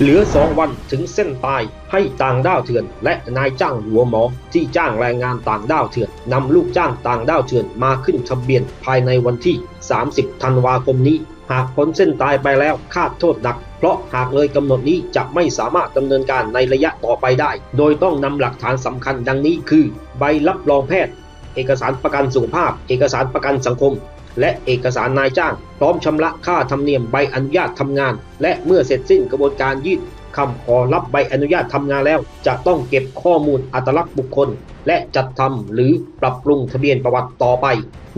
เหลือ2วันถึงเส้นตายให้ต่างด้าวเถื่อน และนายจ้างหัวหมอที่จ้างแรงงานต่างด้าวเถื่อนนำลูกจ้างต่างด้าวเถื่อนมาขึ้นทะเบียนภายในวันที่ 30 ธันวาคมนี้ หากพ้นเส้นตายไปแล้วคาดโทษหนัก เพราะหากเลยกำหนดนี้จะไม่สามารถดำเนินการในระยะต่อไปได้ โดยต้องนำหลักฐานสำคัญดังนี้คือ ใบรับรองแพทย์ เอกสารประกันสุขภาพ เอกสารประกันสังคม และเอกสารนายจ้าง พร้อมชำระค่าธรรมเนียมใบอนุญาตทำงาน และเมื่อเสร็จสิ้นกระบวนการยื่นคำขอรับใบอนุญาตทำงานแล้ว จะต้องเก็บข้อมูลอัตลักษณ์บุคคล และจัดทำหรือปรับปรุงทะเบียนประวัติต่อไป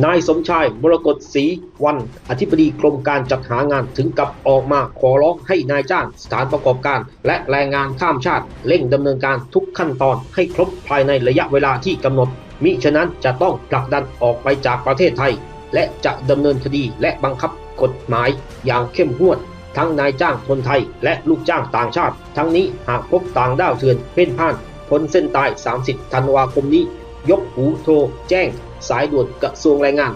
นายสมชายมรกตศรีวัน อธิบดีกรมการจัดหางานถึงกับออกมาขอร้องให้นายจ้าง สถานประกอบการ และแรงงานข้ามชาติ เร่งดำเนินการทุกขั้นตอนให้ครบภายในระยะเวลาที่กำหนด มิฉะนั้นจะต้องผลักดันออกไปจากประเทศไทย และจะดำเนินคดีและบังคับกฎหมายอย่างเข้มงวด ทั้งนายจ้างคนไทยและลูกจ้างต่างชาติ ทั้งนี้หากพบต่างด้าวเถื่อนเพ่นพ่านพ้นเส้นตาย 30 ธันวาคมนี้ ยกหูโทร แจ้ง สายด่วนกระทรวงแรงงาน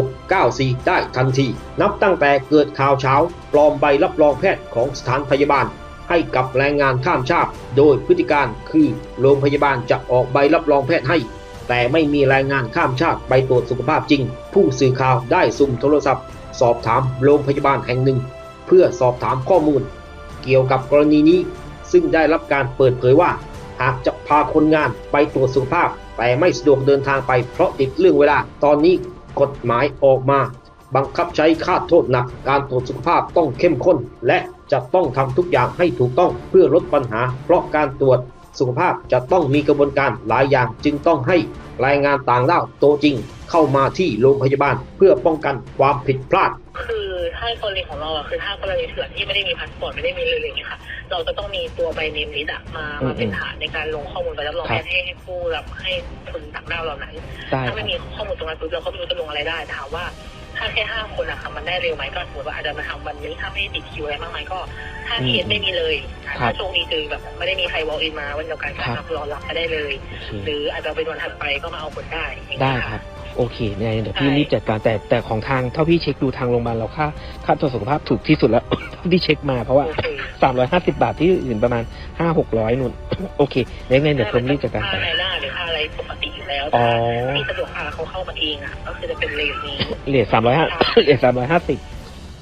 1694 ได้ทันที นับตั้งแต่เกิดข่าวเช้า ปลอมใบรับรองแพทย์ของสถานพยาบาล ให้กับแรงงานข้ามชาติ โดยพฤติการคือโรงพยาบาลจะออกใบรับรองแพทย์ให้ แต่ไม่มีแรงงานข้ามชาติไปตรวจสุขภาพจริง ผู้สื่อข่าวได้สุ่มโทรศัพท์ สอบถามโรงพยาบาลแห่งหนึ่ง เพื่อสอบถามข้อมูล เกี่ยวกับกรณีนี้ ซึ่งได้รับการเปิดเผยว่า หากจะพาคนงานไปตรวจสุขภาพ แต่ไม่สะดวกเดินทางไปเพราะติดเรื่องเวลาตอนนี้กฎหมายออกมา บังคับใช้ค่าโทษหนัก การตรวจสุขภาพต้องเข้มข้น และจะต้องทำทุกอย่างให้ถูกต้องเพื่อลดปัญหา เพราะการตรวจ สุขภาพจะต้องมีกระบวนการหลายอย่างจึงต้องให้รายงานต่างด้าวโตวจริงเข้ามาที่โรงพยาบาลเพื่อป้องกันความผิดพลาด คือถ้ากรณีของเราอะคือถ้ากรณีเถื่อนที่ไม่ได้มีพาสปอร์ตไม่ได้มีเลยอะไรอย่างเงี้ยค่ะ เราจะต้องมีตัวใบเนมลิสต์อะมาอืมมาเป็นฐานในการลงข้อมูลไปรับรองครัแพบทย์ให้ให้ผู้รับให้คนต่างด้าวเหล่านั้นได้คถ้ารับไม่มีข้อมูลตรงนั้นปุ๊บเราก็ไม่รู้จะลงอะไรได้ถามว่า ถ้าแค่ห้าคนอะค่ะมันได้เร็วไหมก็สมมติว่าอาจจะมาทำวันนี้ถ้าไม่ติดคิวอะไรมากมายก็ถ้าเคสไม่มีเลยครัถ้าบโชคดีคือแบบไม่ได้มีใคร walk in มาวันเดียวกันก็ครับรอรับก็ได้เลยโอเคหรืออาจจะเป็นวันถัดไปก็มาเอาผลได้อย่างได้เงี้ยครัค่ะบโอเคเนี่ยเดี๋ยวพี่ใช่รีบจัดการแต่แต่ของทางเท่าพี่เช็คดูทางโรงพยาบาลเราค่าค่าตรวจสุขภาพถูกที่สุดแล้วที่เช็คมาเพราะว่าโอเคสามร้อยห้าสิบาทที่อื่นประมาณห้าหกร้อยนู่นโอเคเดี๋ยวยังไงเดี๋ยวผมรีบจัดการค่าไป ปกติอยู่แล้วอ๋อถ้าที่สะดวกพาเขาเข้ามาเองอะ ก็คือจะเป็นเลทนี้เหรียญสามร้อยห้าเหรียญสามร้อยห้าสิบ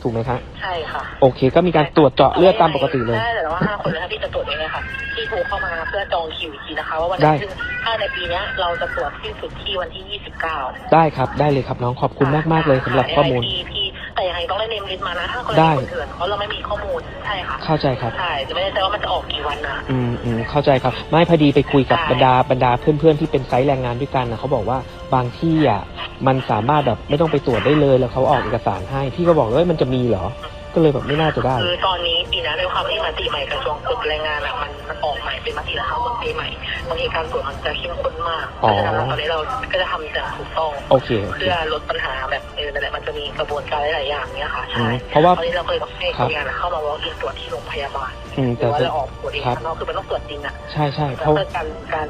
ถูกไหมคะใช่ค่ะ โอเค ก็มีการตรวจเจาะเลือดตามปกติเลยใช่แต่ว่าห้าคนเลยถ้าพี่จะตรวจเองเลยค่ะที่โทรเข้ามาเพื่อจองคิวอีกทีนะคะว่าวันได้นั้นซึ่งถ้าในปีเนี้ยเราจะตรวจที่สุดที่วันที่29ได้ครับได้เลยครับน้องขอบคุณมากมากๆเลยสำหรับข้อมูลพี่พี่ แต่ยังไงต้องได้เนมลิสต์มานะ ถ้าคนได้ คนเถื่อนเพราะเราไม่มีข้อมูลใช่ค่ะเข้าใจครับ ใช่จะไม่แน่ใจว่ามันจะออกกี่วันนะ อืมอืมเข้าใจครับ ไม่พอดีไปคุยกับบรรดาบรรดาเพื่อนๆที่เป็นไซต์แรงงานด้วยกันนะเขาบอกว่าบางที่อะมันสามารถแบบไม่ต้องไปตรวจได้เลยแล้วเขาออกเอกสารให้ พี่ก็บอกว่าเอ้ยมันจะมีเหรอ ก็เลยแบบไม่น่าจะได้ คือตอนนี้ปีนี้ด้วยความที่มติใหม่กระทรวงกฎแรงงานอะมันมันออกใหม่เป็นมติแล้วเข้าปีใหม่บางทีการตรวจมันจะเข้มข้นมากเพอ๋อราะฉะนั้นตอนนี้เราก็จะทำอย่างถูกต้องโอเคโอเคเพื่อลดปัญหาแบบเออนั่นแหละมันจะมีกระบวนการหลายๆอย่างเนี้ยค่ะอืใช่มเพราะว่าตอนนี้เราเคยบอกให้ครับคนงานอะเข้ามา walk in ตรวจที่โรงพยาบาลอืมหรืแต่อว่าจะเราออกตรวจเองครับข้างนอกคือมันต้องตรวจจริงอะใช่ใช่เพแล้วราะก็การการ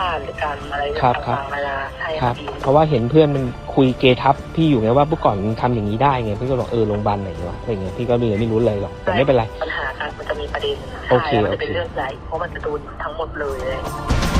สัมภาษณ์หรือการอะไรครับครับ ต่างๆเวลาใช่ครัค่ะบดีเพราะว่าเห็นเพื่อนมันคุยเกทับพี่อยู่ไงว่าเมื่อก่อนมันทำอย่างนี้ได้ไงพี่ก็บอกเออโรงพยาบาลไหนวะอะไรเงี้ยพี่ก็เลยไม่รู้เลยหรอกแต่ไม่เป็นไร ปัญหาการมันจะมีประเด็นโอเคใช่แล้วมันจะเป็นโอเค เรื่องใหญ่เพราะมันจะโดนทั้งหมดเลยเลยมาร่วมส